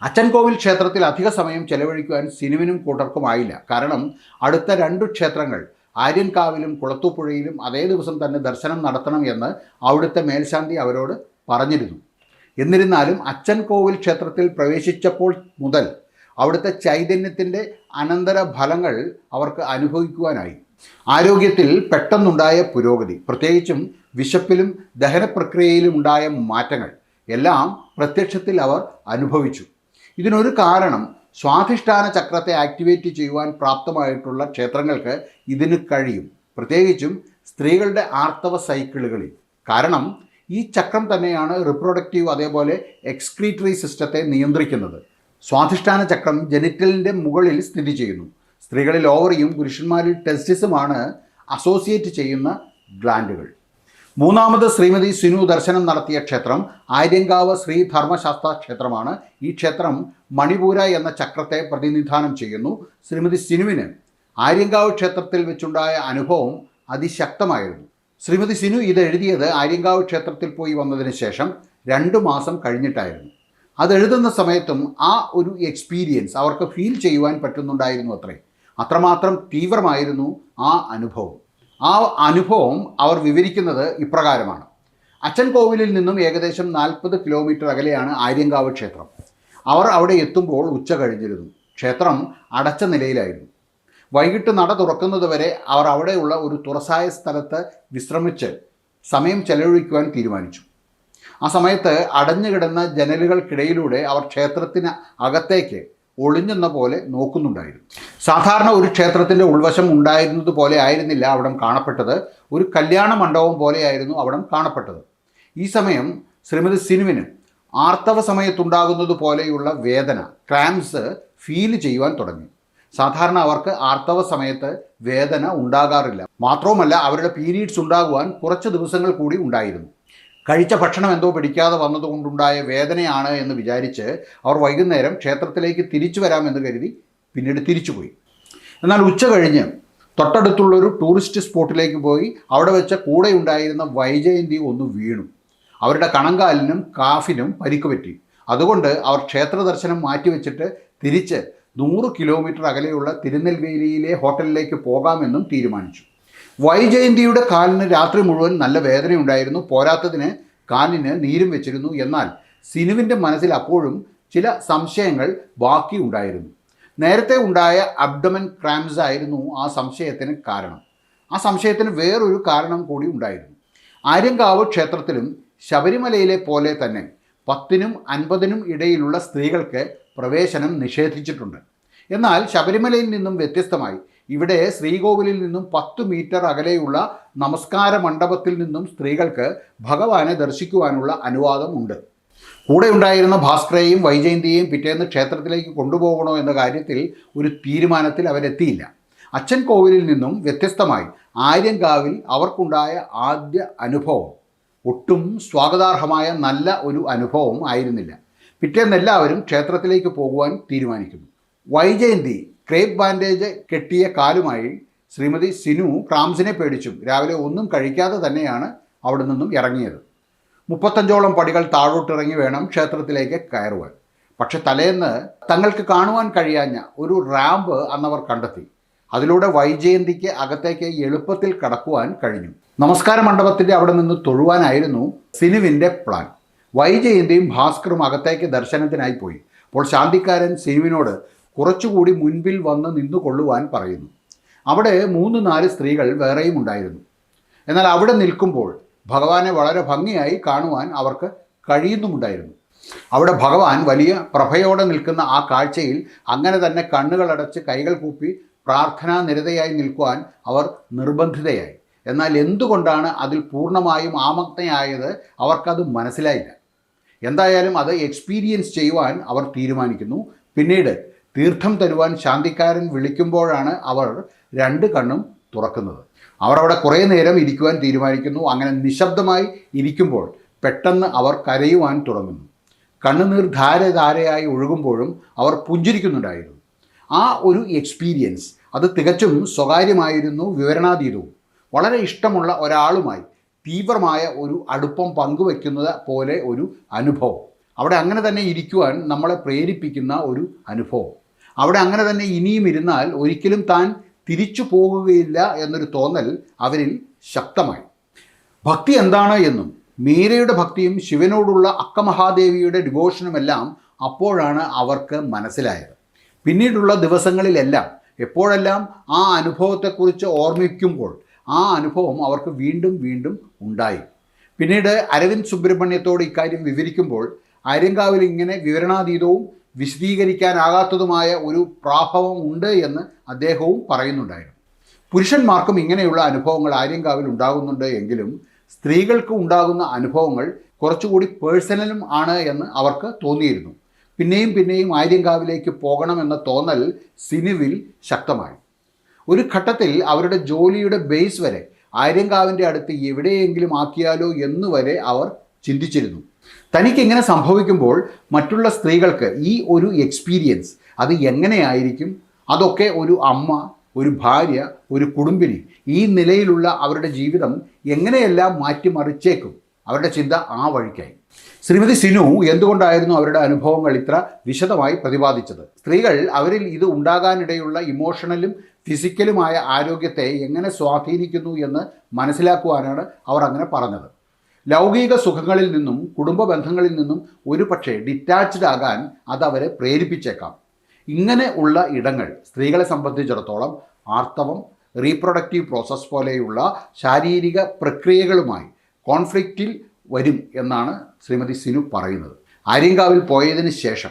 അച്ചൻകോവിൽ ക്ഷേത്രത്തിൽ അധിക സമയം ചെലവഴിക്കുവാൻ സിനുവിനും കൂട്ടർക്കുമായില്ല കാരണം അടുത്ത രണ്ടു ക്ഷേത്രങ്ങൾ ആര്യൻകാവിലും കുളത്തൂപ്പുഴയിലും അതേ ദിവസം തന്നെ ദർശനം നടത്തണം എന്ന് അവിടുത്തെ മേൽശാന്തി അവരോട് പറഞ്ഞിരുന്നു. എന്നിരുന്നാലും അച്ചൻകോവിൽ ക്ഷേത്രത്തിൽ പ്രവേശിച്ചപ്പോൾ മുതൽ അവിടുത്തെ ചൈതന്യത്തിന്റെ അനന്തര ഫലങ്ങൾ അവർക്ക് അനുഭവിക്കുവാനായി. ആരോഗ്യത്തിൽ പെട്ടെന്നുണ്ടായ പുരോഗതി പ്രത്യേകിച്ചും വിശപ്പിലും ദഹനപ്രക്രിയയിലും ഉണ്ടായ മാറ്റങ്ങൾ എല്ലാം പ്രത്യക്ഷത്തിൽ അവർ അനുഭവിച്ചു. ഇതിനൊരു കാരണം സ്വാധിഷ്ഠാന ചക്രത്തെ ആക്ടിവേറ്റ് ചെയ്യുവാൻ പ്രാപ്തമായിട്ടുള്ള ക്ഷേത്രങ്ങൾക്ക് ഇതിന് കഴിയും. പ്രത്യേകിച്ചും സ്ത്രീകളുടെ ആർത്തവ സൈക്കിളുകളിൽ. കാരണം ഈ ചക്രം തന്നെയാണ് റിപ്രൊഡക്റ്റീവ് അതേപോലെ എക്സ്ക്രീറ്ററി സിസ്റ്റത്തെ നിയന്ത്രിക്കുന്നത്. സ്വാധിഷ്ഠാന ചക്രം ജനിറ്റലിന്റെ മുകളിൽ സ്ഥിതി ചെയ്യുന്നു. സ്ത്രീകളിൽ ഓവറിയും പുരുഷന്മാരിൽ ടെസ്റ്റിസുമാണ് അസോസിയേറ്റ് ചെയ്യുന്ന ഗ്ലാൻഡുകൾ മൂന്നാമത് ശ്രീമതി സിനു ദർശനം നടത്തിയ ക്ഷേത്രം ആര്യങ്കാവ് ശ്രീ ധർമ്മശാസ്ത്ര ക്ഷേത്രമാണ്. ഈ ക്ഷേത്രം മണിപൂര എന്ന ചക്രത്തെ പ്രതിനിധാനം ചെയ്യുന്നു. ശ്രീമതി സിനുവിന് ആര്യങ്കാവ് ക്ഷേത്രത്തിൽ വെച്ചുണ്ടായ അനുഭവം അതിശക്തമായിരുന്നു. ശ്രീമതി സിനു ഇത് എഴുതിയത് ആര്യങ്കാവ് ക്ഷേത്രത്തിൽ പോയി വന്നതിന് ശേഷം രണ്ട് മാസം കഴിഞ്ഞിട്ടായിരുന്നു. അത് എഴുതുന്ന സമയത്തും ആ ഒരു എക്സ്പീരിയൻസ് അവർക്ക് ഫീൽ ചെയ്യുവാൻ പറ്റുന്നുണ്ടായിരുന്നു അത്രേ. അത്രമാത്രം തീവ്രമായിരുന്നു ആ അനുഭവം. ആ അനുഭവം അവർ വിവരിക്കുന്നത് ഇപ്രകാരമാണ്. അച്ഛൻ കോവിലിൽ നിന്നും ഏകദേശം നാൽപ്പത് കിലോമീറ്റർ അകലെയാണ് ആര്യങ്കാവ് ക്ഷേത്രം. അവർ അവിടെ എത്തുമ്പോൾ ഉച്ച കഴിഞ്ഞിരുന്നു. ക്ഷേത്രം അടച്ച നിലയിലായിരുന്നു. വൈകിട്ട് നട തുറക്കുന്നത് വരെ അവർ അവിടെയുള്ള ഒരു തുറസായ സ്ഥലത്ത് വിശ്രമിച്ച് സമയം ചെലവഴിക്കുവാൻ തീരുമാനിച്ചു. ആ സമയത്ത് അടഞ്ഞുകിടന്ന ജനലുകൾക്കിടയിലൂടെ അവർ ക്ഷേത്രത്തിന് അകത്തേക്ക് ഒളിഞ്ഞെന്ന പോലെ നോക്കുന്നുണ്ടായിരുന്നു. സാധാരണ ഒരു ക്ഷേത്രത്തിന്റെ ഉൾവശം ഉണ്ടായിരുന്നത് പോലെ ആയിരുന്നില്ല അവിടം കാണപ്പെട്ടത്. ഒരു കല്യാണ മണ്ഡപം പോലെയായിരുന്നു അവിടം കാണപ്പെട്ടത്. ഈ സമയം ശ്രീമതി സിനുവിന് ആർത്തവ സമയത്തുണ്ടാകുന്നത് പോലെയുള്ള വേദന ക്രാംസ് ഫീൽ ചെയ്യുവാൻ തുടങ്ങി. സാധാരണ അവർക്ക് ആർത്തവ സമയത്ത് വേദന ഉണ്ടാകാറില്ല. മാത്രവുമല്ല അവരുടെ പീരീഡ്സ് ഉണ്ടാകുവാൻ കുറച്ച് ദിവസങ്ങൾ കൂടി ഉണ്ടായിരുന്നു. കഴിച്ച ഭക്ഷണം എന്തോ പിടിക്കാതെ വന്നതുകൊണ്ടുണ്ടായ വേദനയാണ് എന്ന് വിചാരിച്ച് അവർ വൈകുന്നേരം ക്ഷേത്രത്തിലേക്ക് തിരിച്ചു വരാമെന്ന് കരുതി പിന്നീട് തിരിച്ചുപോയി. എന്നാൽ ഉച്ച കഴിഞ്ഞ് തൊട്ടടുത്തുള്ളൊരു ടൂറിസ്റ്റ് സ്പോട്ടിലേക്ക് പോയി അവിടെ വെച്ച കൂടെ ഉണ്ടായിരുന്ന വൈജയന്തി ഒന്ന് വീണു. അവരുടെ കണങ്കാലിനും കാഫിനും പരിക്ക് പറ്റി. അതുകൊണ്ട് അവർ ക്ഷേത്ര ദർശനം മാറ്റിവെച്ചിട്ട് തിരിച്ച് നൂറ് കിലോമീറ്റർ അകലെയുള്ള തിരുനെൽവേലിയിലെ ഹോട്ടലിലേക്ക് പോകാമെന്നും തീരുമാനിച്ചു. വൈജയന്തിയുടെ കാലിന് രാത്രി മുഴുവൻ നല്ല വേദനയുണ്ടായിരുന്നു. പോരാത്തതിന് കാലിന് നീരും വെച്ചിരുന്നു. എന്നാൽ സിനുവിന്റെ മനസ്സിൽ അപ്പോഴും ചില സംശയങ്ങൾ ബാക്കി ഉണ്ടായിരുന്നു. നേരത്തെ ഉണ്ടായ അബ്ഡമൻ ക്രാംസ് ആയിരുന്നു ആ സംശയത്തിന് കാരണം. ആ സംശയത്തിന് വേറൊരു കാരണം കൂടി ഉണ്ടായിരുന്നു. ആര്യങ്കാവ് ക്ഷേത്രത്തിലും ശബരിമലയിലെ പോലെ തന്നെ പത്തിനും അൻപതിനും ഇടയിലുള്ള സ്ത്രീകൾക്ക് പ്രവേശനം നിഷേധിച്ചിട്ടുണ്ട്. എന്നാൽ ശബരിമലയിൽ നിന്നും വ്യത്യസ്തമായി ഇവിടെ ശ്രീകോവിലിൽ നിന്നും പത്ത് മീറ്റർ അകലെയുള്ള നമസ്കാര മണ്ഡപത്തിൽ നിന്നും സ്ത്രീകൾക്ക് ഭഗവാനെ ദർശിക്കുവാനുള്ള അനുവാദം ഉണ്ട്. കൂടെ ഉണ്ടായിരുന്ന ഭാസ്കരയെയും വൈജയന്തിയെയും പിറ്റേന്ന് ക്ഷേത്രത്തിലേക്ക് കൊണ്ടുപോകണോ എന്ന കാര്യത്തിൽ ഒരു തീരുമാനത്തിൽ അവരെത്തിയില്ല. അച്ഛൻ കോവിലിൽ നിന്നും വ്യത്യസ്തമായി ആര്യങ്കാവിൽ അവർക്കുണ്ടായ ആദ്യ അനുഭവം. ഒട്ടും സ്വാഗതാർഹമായ നല്ല ഒരു അനുഭവം ആയിരുന്നില്ല. പിറ്റേന്ന് എല്ലാവരും ക്ഷേത്രത്തിലേക്ക് പോകുവാൻ തീരുമാനിക്കുന്നു. വൈജയന്തി ക്രേപ്പ് ബാൻഡേജ് കെട്ടിയ കാലുമായി ശ്രീമതി സിനു ക്രാംസിനെ പേടിച്ചും. രാവിലെ ഒന്നും കഴിക്കാതെ തന്നെയാണ് അവിടെ നിന്നും ഇറങ്ങിയത്. മുപ്പത്തഞ്ചോളം പടികൾ താഴോട്ടിറങ്ങി വേണം ക്ഷേത്രത്തിലേക്ക് കയറുവാൻ. പക്ഷെ തലേന്ന് തങ്ങൾക്ക് കാണുവാൻ കഴിയാഞ്ഞ ഒരു റാമ്പ് അന്നവർ കണ്ടെത്തി. അതിലൂടെ വൈജയന്തിക്ക് അകത്തേക്ക് എളുപ്പത്തിൽ കടക്കുവാൻ കഴിഞ്ഞു. നമസ്കാര മണ്ഡപത്തിന്റെ അവിടെ നിന്ന് തൊഴുവാനായിരുന്നു സിനുവിന്റെ പ്ലാൻ. വൈജയന്തിയും ഭാസ്കറും അകത്തേക്ക് ദർശനത്തിനായി പോയി. അപ്പോൾ ശാന്തിക്കാരൻ സിനുവിനോട് കുറച്ചുകൂടി മുൻപിൽ വന്ന് നിന്നുകൊള്ളുവാൻ പറയുന്നു. അവിടെ മൂന്ന് നാല് സ്ത്രീകൾ വേറെയും ഉണ്ടായിരുന്നു. എന്നാൽ അവിടെ നിൽക്കുമ്പോൾ ഭഗവാനെ വളരെ ഭംഗിയായി കാണുവാൻ അവർക്ക് കഴിയുന്നുമുണ്ടായിരുന്നു. അവിടെ ഭഗവാൻ വലിയ പ്രഭയോടെ നിൽക്കുന്ന ആ കാഴ്ചയിൽ അങ്ങനെ തന്നെ കണ്ണുകളടച്ച് കൈകൾ കൂപ്പി പ്രാർത്ഥനാ നിരതയായി നിൽക്കുവാൻ അവർ നിർബന്ധിതയായി. എന്നാൽ എന്തുകൊണ്ടാണ് അതിൽ പൂർണമായും ആമഗ്നയായത് അവർക്കത് മനസ്സിലായില്ല. എന്തായാലും അത് എക്സ്പീരിയൻസ് ചെയ്യുവാൻ അവർ തീരുമാനിക്കുന്നു. പിന്നീട് തീർത്ഥം തരുവാൻ ശാന്തിക്കാരൻ വിളിക്കുമ്പോഴാണ് അവർ രണ്ട് കണ്ണും തുറക്കുന്നത്. അവർ അവിടെ കുറേ നേരം ഇരിക്കുവാൻ തീരുമാനിക്കുന്നു. അങ്ങനെ നിശബ്ദമായി ഇരിക്കുമ്പോൾ പെട്ടെന്ന് അവർ കരയുവാൻ തുടങ്ങുന്നു. കണ്ണുനീർ ധാരധാരയായി ഒഴുകുമ്പോഴും അവർ പുഞ്ചിരിക്കുന്നുണ്ടായിരുന്നു. ആ ഒരു എക്സ്പീരിയൻസ് അത് തികച്ചും സ്വകാര്യമായിരുന്നു വിവരണാതീതവും. വളരെ ഇഷ്ടമുള്ള ഒരാളുമായി തീവ്രമായ ഒരു അടുപ്പം പങ്കുവെക്കുന്നത് പോലെ ഒരു അനുഭവം. അവിടെ അങ്ങനെ തന്നെ ഇരിക്കുവാൻ നമ്മളെ പ്രേരിപ്പിക്കുന്ന ഒരു അനുഭവം. അവിടെ അങ്ങനെ തന്നെ ഇനിയും ഇരുന്നാൽ ഒരിക്കലും താൻ തിരിച്ചു പോകുകയില്ല എന്നൊരു തോന്നൽ അവരിൽ ശക്തമായി. ഭക്തി എന്താണ് എന്നും മീരയുടെ ഭക്തിയും ശിവനോടുള്ള അക്കമഹാദേവിയുടെ ഡിവോഷനുമെല്ലാം അപ്പോഴാണ് അവർക്ക് മനസ്സിലായത്. പിന്നീടുള്ള ദിവസങ്ങളിലെല്ലാം എപ്പോഴെല്ലാം ആ അനുഭവത്തെക്കുറിച്ച് ഓർമ്മിക്കുമ്പോൾ ആ അനുഭവം അവർക്ക് വീണ്ടും വീണ്ടും ഉണ്ടായി. പിന്നീട് അരവിന്ദ് സുബ്രഹ്മണ്യത്തോട് ഇക്കാര്യം വിവരിക്കുമ്പോൾ ആര്യങ്കാവിൽ ഇങ്ങനെ വിവരണാതീതവും വിശദീകരിക്കാനാകാത്തതുമായ ഒരു പ്രാഭവം ഉണ്ട് എന്ന് അദ്ദേഹവും പറയുന്നുണ്ടായിരുന്നു. പുരുഷന്മാർക്കും ഇങ്ങനെയുള്ള അനുഭവങ്ങൾ ആര്യങ്കാവിൽ ഉണ്ടാകുന്നുണ്ട് എങ്കിലും സ്ത്രീകൾക്ക് ഉണ്ടാകുന്ന അനുഭവങ്ങൾ കുറച്ചുകൂടി പേഴ്സണലും ആണ് എന്ന് അവർക്ക് തോന്നിയിരുന്നു. പിന്നെയും പിന്നെയും ആര്യങ്കാവിലേക്ക് പോകണമെന്ന തോന്നൽ സിനുവിൽ ശക്തമായി. ഒരു ഘട്ടത്തിൽ അവരുടെ ജോലിയുടെ ബേസ് വരെ ആര്യങ്കാവിന്റെ അടുത്ത് എവിടെയെങ്കിലും ആക്കിയാലോ എന്നുവരെ അവർ ചിന്തിച്ചിരുന്നു. തനിക്ക് ഇങ്ങനെ സംഭവിക്കുമ്പോൾ മറ്റുള്ള സ്ത്രീകൾക്ക് ഈ ഒരു എക്സ്പീരിയൻസ് അത് എങ്ങനെയായിരിക്കും? അതൊക്കെ ഒരു അമ്മ ഒരു ഭാര്യ ഒരു കുടുംബിനി ഈ നിലയിലുള്ള അവരുടെ ജീവിതം എങ്ങനെയെല്ലാം മാറ്റിമറിച്ചേക്കും? അവരുടെ ചിന്ത ആ വഴിക്കായി. ശ്രീമതി സിനു എന്തുകൊണ്ടായിരുന്നു അവരുടെ അനുഭവങ്ങൾ ഇത്ര വിശദമായി പ്രതിപാദിച്ചത്? സ്ത്രീകൾ അവരിൽ ഇത് ഉണ്ടാകാനിടയുള്ള ഇമോഷണലും ഫിസിക്കലുമായ ആരോഗ്യത്തെ എങ്ങനെ സ്വാധീനിക്കുന്നു എന്ന് മനസ്സിലാക്കുവാനാണ് അവർ അങ്ങനെ പറഞ്ഞത്. ലൗകിക സുഖങ്ങളിൽ നിന്നും കുടുംബ ബന്ധങ്ങളിൽ നിന്നും ഒരു പക്ഷേ ഡിറ്റാച്ച്ഡ് ആകാൻ അത് അവരെ പ്രേരിപ്പിച്ചേക്കാം. ഇങ്ങനെ ഉള്ള ഇടങ്ങൾ സ്ത്രീകളെ സംബന്ധിച്ചിടത്തോളം ആർത്തവം റീപ്രൊഡക്റ്റീവ് പ്രോസസ്സ് പോലെയുള്ള ശാരീരിക പ്രക്രിയകളുമായി കോൺഫ്ലിക്റ്റിൽ വരും എന്നാണ് ശ്രീമതി സിനു പറയുന്നത്. ആര്യങ്കാവിൽ പോയതിന് ശേഷം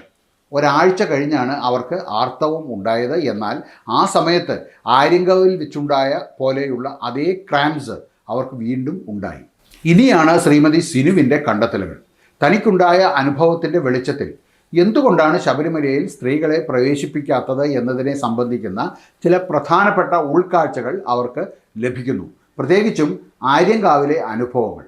ഒരാഴ്ച കഴിഞ്ഞാണ് അവർക്ക് ആർത്തവം ഉണ്ടായത്. എന്നാൽ ആ സമയത്ത് ആര്യങ്കാവിൽ വെച്ചുണ്ടായ പോലെയുള്ള അതേ ക്രാംസ് അവർക്ക് വീണ്ടും ഉണ്ടായി. ഇനിയാണ് ശ്രീമതി സിനുവിന്റെ കണ്ടെത്തലുകൾ. തനിക്കുണ്ടായ അനുഭവത്തിന്റെ വെളിച്ചത്തിൽ എന്തുകൊണ്ടാണ് ശബരിമലയിൽ സ്ത്രീകളെ പ്രവേശിപ്പിക്കാത്തത് എന്നതിനെ സംബന്ധിക്കുന്ന ചില പ്രധാനപ്പെട്ട ഉൾക്കാഴ്ചകൾ അവർക്ക് ലഭിക്കുന്നു. പ്രത്യേകിച്ചും ആര്യങ്കാവിലെ അനുഭവങ്ങൾ.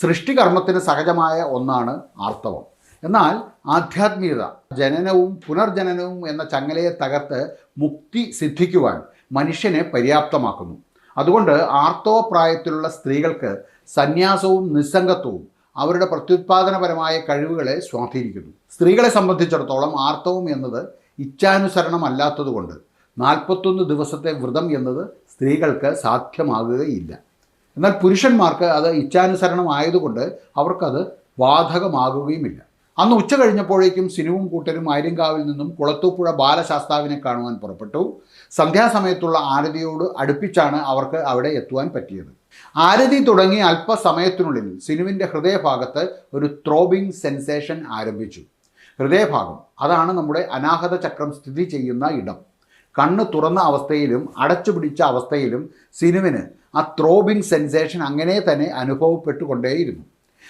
സൃഷ്ടികർമ്മത്തിന് സഹജമായ ഒന്നാണ് ആർത്തവം. എന്നാൽ ആധ്യാത്മികത ജനനവും പുനർജനനവും എന്ന ചങ്ങലയെ തകർത്ത് മുക്തി സിദ്ധിക്കുവാൻ മനുഷ്യനെ പര്യാപ്തമാക്കുന്നു. അതുകൊണ്ട് ആർത്തവപ്രായത്തിലുള്ള സ്ത്രീകൾക്ക് സന്യാസവും നിസ്സംഗത്വവും അവരുടെ പ്രത്യുത്പാദനപരമായ കഴിവുകളെ സ്വാധീനിക്കുന്നു. സ്ത്രീകളെ സംബന്ധിച്ചിടത്തോളം ആർത്തവം എന്നത് ഇച്ഛാനുസരണമല്ലാത്തതുകൊണ്ട് നാൽപ്പത്തൊന്ന് ദിവസത്തെ വ്രതം എന്നത് സ്ത്രീകൾക്ക് സാധ്യമാകുകയില്ല. എന്നാൽ പുരുഷന്മാർക്ക് അത് ഇച്ഛാനുസരണമായതുകൊണ്ട് അവർക്കത് ബാധകമാകുകയുമില്ല. അന്ന് ഉച്ച കഴിഞ്ഞപ്പോഴേക്കും സിനുവും കൂട്ടരും ആര്യങ്കാവിൽ നിന്നും കുളത്തൂപ്പുഴ ബാലശാസ്താവിനെ കാണുവാൻ പുറപ്പെട്ടു. സന്ധ്യാസമയത്തുള്ള ആരതിയോട് അടുപ്പിച്ചാണ് അവർക്ക് അവിടെ എത്തുവാൻ പറ്റിയത്. ആരതി തുടങ്ങി അല്പസമയത്തിനുള്ളിൽ സിനുവിന്റെ ഹൃദയഭാഗത്ത് ഒരു ത്രോബിംഗ് സെൻസേഷൻ ആരംഭിച്ചു. ഹൃദയഭാഗം അതാണ് നമ്മുടെ അനാഹത ചക്രം സ്ഥിതി ചെയ്യുന്ന ഇടം. കണ്ണ് തുറന്ന അവസ്ഥയിലും അടച്ചു പിടിച്ച അവസ്ഥയിലും സിനുവിന് ആ ത്രോബിംഗ് സെൻസേഷൻ അങ്ങനെ തന്നെ അനുഭവപ്പെട്ടുകൊണ്ടേയിരുന്നു.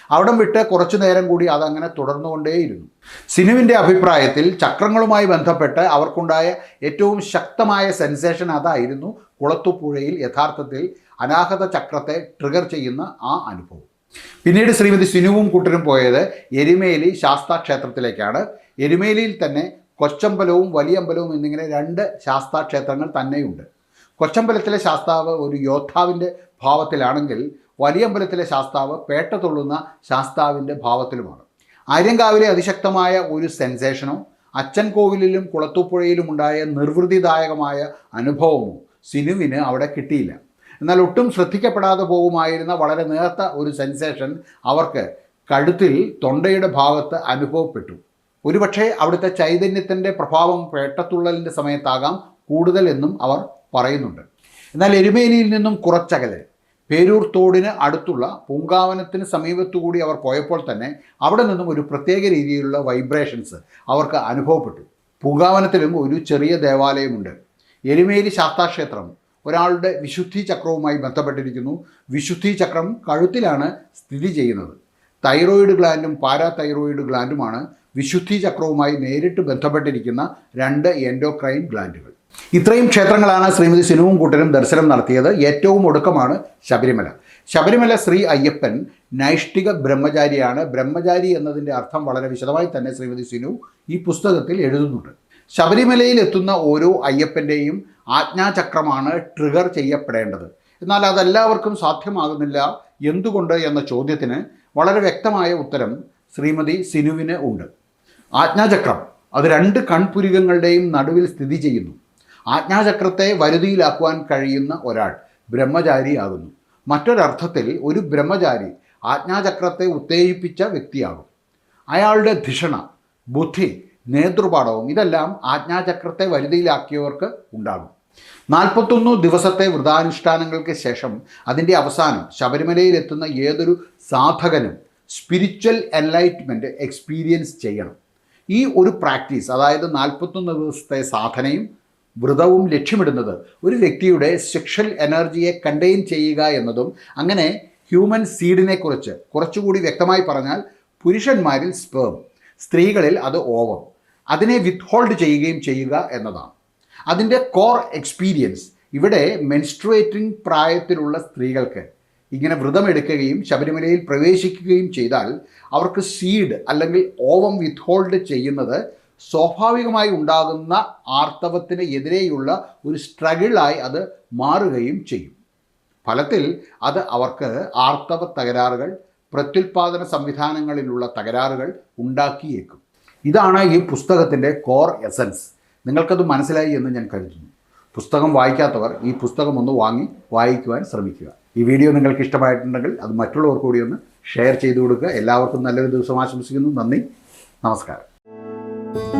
അവിടം വിട്ട് കുറച്ചു നേരം കൂടി അതങ്ങനെ തുടർന്നുകൊണ്ടേയിരുന്നു. സിനുവിന്റെ അഭിപ്രായത്തിൽ ചക്രങ്ങളുമായി ബന്ധപ്പെട്ട് അവർക്കുണ്ടായ ഏറ്റവും ശക്തമായ സെൻസേഷൻ അതായിരുന്നു കുളത്തുപുഴയിൽ യഥാർത്ഥത്തിൽ അനാഹത ചക്രത്തെ ട്രിഗർ ചെയ്യുന്ന ആ അനുഭവം. പിന്നീട് ശ്രീമതി സിനുവും കൂട്ടരും പോയത് എരുമേലി ശാസ്താ ക്ഷേത്രത്തിലേക്കാണ് എരുമേലിയിൽ തന്നെ കൊച്ചമ്പലവും വലിയമ്പലവും എന്നിങ്ങനെ രണ്ട് ശാസ്താ ക്ഷേത്രങ്ങൾ തന്നെയുണ്ട്. കൊച്ചമ്പലത്തിലെ ശാസ്താവ് ഒരു യോദ്ധാവിന്റെ ഭാവത്തിലാണെങ്കിൽ വലിയമ്പലത്തിലെ ശാസ്താവ് പേട്ട തൊള്ളുന്ന ശാസ്താവിന്റെ ഭാവത്തിലുമാണ്. ആര്യങ്കാവിലെ അതിശക്തമായ ഒരു സെൻസേഷനോ അച്ഛൻകോവിലും കോവിലിലും കുളത്തൂപ്പുഴയിലും ഉണ്ടായ നിർവൃതിദായകമായ അനുഭവമോ സിനുവിന് അവിടെ കിട്ടിയില്ല. എന്നാൽ ഒട്ടും ശ്രദ്ധിക്കപ്പെടാതെ പോകുമായിരുന്ന വളരെ നേർത്ത ഒരു സെൻസേഷൻ അവർക്ക് കഴുത്തിൽ തൊണ്ടയുടെ ഭാഗത്ത് അനുഭവപ്പെട്ടു. ഒരുപക്ഷെ അവിടുത്തെ ചൈതന്യത്തിന്റെ പ്രഭാവം പേട്ടത്തുള്ളലിന്റെ സമയത്താകാം കൂടുതലെന്നും അവർ പറയുന്നുണ്ട്. എന്നാൽ എരുമേലിയിൽ നിന്നും കുറച്ചകലെ പേരൂർ തോടിന് അടുത്തുള്ള പൂങ്കാവനത്തിന് സമീപത്തുകൂടി അവർ പോയപ്പോൾ തന്നെ അവിടെ നിന്നും ഒരു പ്രത്യേക രീതിയിലുള്ള വൈബ്രേഷൻസ് അവർക്ക് അനുഭവപ്പെട്ടു. പൂങ്കാവനത്തിലും ഒരു ചെറിയ ദേവാലയമുണ്ട്. എരുമേലി ശാസ്താക്ഷേത്രം ഒരാളുടെ വിശുദ്ധി ചക്രവുമായി ബന്ധപ്പെട്ടിരിക്കുന്നു. വിശുദ്ധി ചക്രം കഴുത്തിലാണ് സ്ഥിതി ചെയ്യുന്നത്. തൈറോയിഡ് ഗ്ലാൻഡും പാരാതൈറോയിഡ് ഗ്ലാൻഡുമാണ് വിശുദ്ധി ചക്രവുമായി നേരിട്ട് ബന്ധപ്പെട്ടിരിക്കുന്ന രണ്ട് എൻഡോക്രൈൻ ഗ്ലാൻഡുകൾ ഇത്രയും ക്ഷേത്രങ്ങളാണ് ശ്രീമതി സിനുവും കൂട്ടരും ദർശനം നടത്തിയത്. ഏറ്റവും ഒടുക്കമാണ് ശബരിമല. ശബരിമല ശ്രീ അയ്യപ്പൻ നൈഷ്ഠിക ബ്രഹ്മചാരിയാണ്. ബ്രഹ്മചാരി എന്നതിന്റെ അർത്ഥം വളരെ വിശദമായി തന്നെ ശ്രീമതി സിനു ഈ പുസ്തകത്തിൽ എഴുതുന്നുണ്ട്. ശബരിമലയിൽ എത്തുന്ന ഓരോ അയ്യപ്പന്റെയും ആജ്ഞാചക്രമാണ് ട്രിഗർ ചെയ്യപ്പെടേണ്ടത്. എന്നാൽ അതെല്ലാവർക്കും സാധ്യമാകുന്നില്ല എന്തുകൊണ്ട് എന്ന ചോദ്യത്തിന് വളരെ വ്യക്തമായ ഉത്തരം ശ്രീമതി സിനുവിന് ഉണ്ട്. ആജ്ഞാചക്രം അത് രണ്ട് കൺപുരികങ്ങളുടെയും നടുവിൽ സ്ഥിതി ചെയ്യുന്നു. ആജ്ഞാചക്രത്തെ വരുതിയിലാക്കുവാൻ കഴിയുന്ന ഒരാൾ ബ്രഹ്മചാരിയാകുന്നു. മറ്റൊരർത്ഥത്തിൽ ഒരു ബ്രഹ്മചാരി ആജ്ഞാചക്രത്തെ ഉത്തേജിപ്പിച്ച വ്യക്തിയാകും. അയാളുടെ ധിഷണ ബുദ്ധി നേതൃപാഠവും ഇതെല്ലാം ആജ്ഞാചക്രത്തെ വരുതിയിലാക്കിയവർക്ക് ഉണ്ടാകും. നാൽപ്പത്തൊന്ന് ദിവസത്തെ വ്രതാനുഷ്ഠാനങ്ങൾക്ക് ശേഷം അതിന്റെ അവസാനം ശബരിമലയിലെത്തുന്ന ഏതൊരു സാധകനും സ്പിരിച്വൽ എൻലൈറ്റ്മെന്റ് എക്സ്പീരിയൻസ് ചെയ്യണം. ഈ ഒരു പ്രാക്ടീസ് അതായത് നാൽപ്പത്തൊന്ന് ദിവസത്തെ സാധനയും വ്രതവും ലക്ഷ്യമിടുന്നത്. ഒരു വ്യക്തിയുടെ സെക്ഷൽ എനർജിയെ കണ്ടെയ്ൻ ചെയ്യുക എന്നതും അങ്ങനെ ഹ്യൂമൻ സീഡിനെ കുറിച്ച് കുറച്ചുകൂടി വ്യക്തമായി പറഞ്ഞാൽ പുരുഷന്മാരിൽ സ്പേം സ്ത്രീകളിൽ അത് ഓവം അതിനെ വിത്ത്ഹോൾഡ് ചെയ്യുകയും ചെയ്യുക എന്നതാണ്. അതിന്റെ കോർ എക്സ്പീരിയൻസ് ഇവിടെ മെൻസ്ട്രുവേറ്റിംഗ് പ്രായത്തിലുള്ള സ്ത്രീകൾക്ക് ഇങ്ങനെ വ്രതമെടുക്കുകയും ശബരിമലയിൽ പ്രവേശിക്കുകയും ചെയ്താൽ അവർക്ക് സീഡ് അല്ലെങ്കിൽ ഓവം വിത്ത്ഹോൾഡ് ചെയ്യുന്നത് സ്വാഭാവികമായി ഉണ്ടാകുന്ന ആർത്തവത്തിന് എതിരെയുള്ള ഒരു സ്ട്രഗിളായി അത് മാറുകയും ചെയ്യും. ഫലത്തിൽ അത് അവർക്ക് ആർത്തവ തകരാറുകൾ പ്രത്യുൽപാദന സംവിധാനങ്ങളിലുള്ള തകരാറുകൾ ഉണ്ടാക്കിയേക്കും. ഇതാണ് ഈ പുസ്തകത്തിന്റെ കോർ എസൻസ്. നിങ്ങൾക്കത് മനസ്സിലായി എന്ന് ഞാൻ കരുതുന്നു. പുസ്തകം വായിക്കാത്തവർ ഈ പുസ്തകം ഒന്ന് വാങ്ങി വായിക്കുവാൻ ശ്രമിക്കുക. ഈ വീഡിയോ നിങ്ങൾക്ക് ഇഷ്ടമായിട്ടുണ്ടെങ്കിൽ അത് മറ്റുള്ളവർക്ക് കൂടി ഒന്ന് ഷെയർ ചെയ്തു കൊടുക്കുക. എല്ലാവർക്കും നല്ലൊരു ദിവസം ആശംസിക്കുന്നു. നന്ദി. നമസ്കാരം. thank you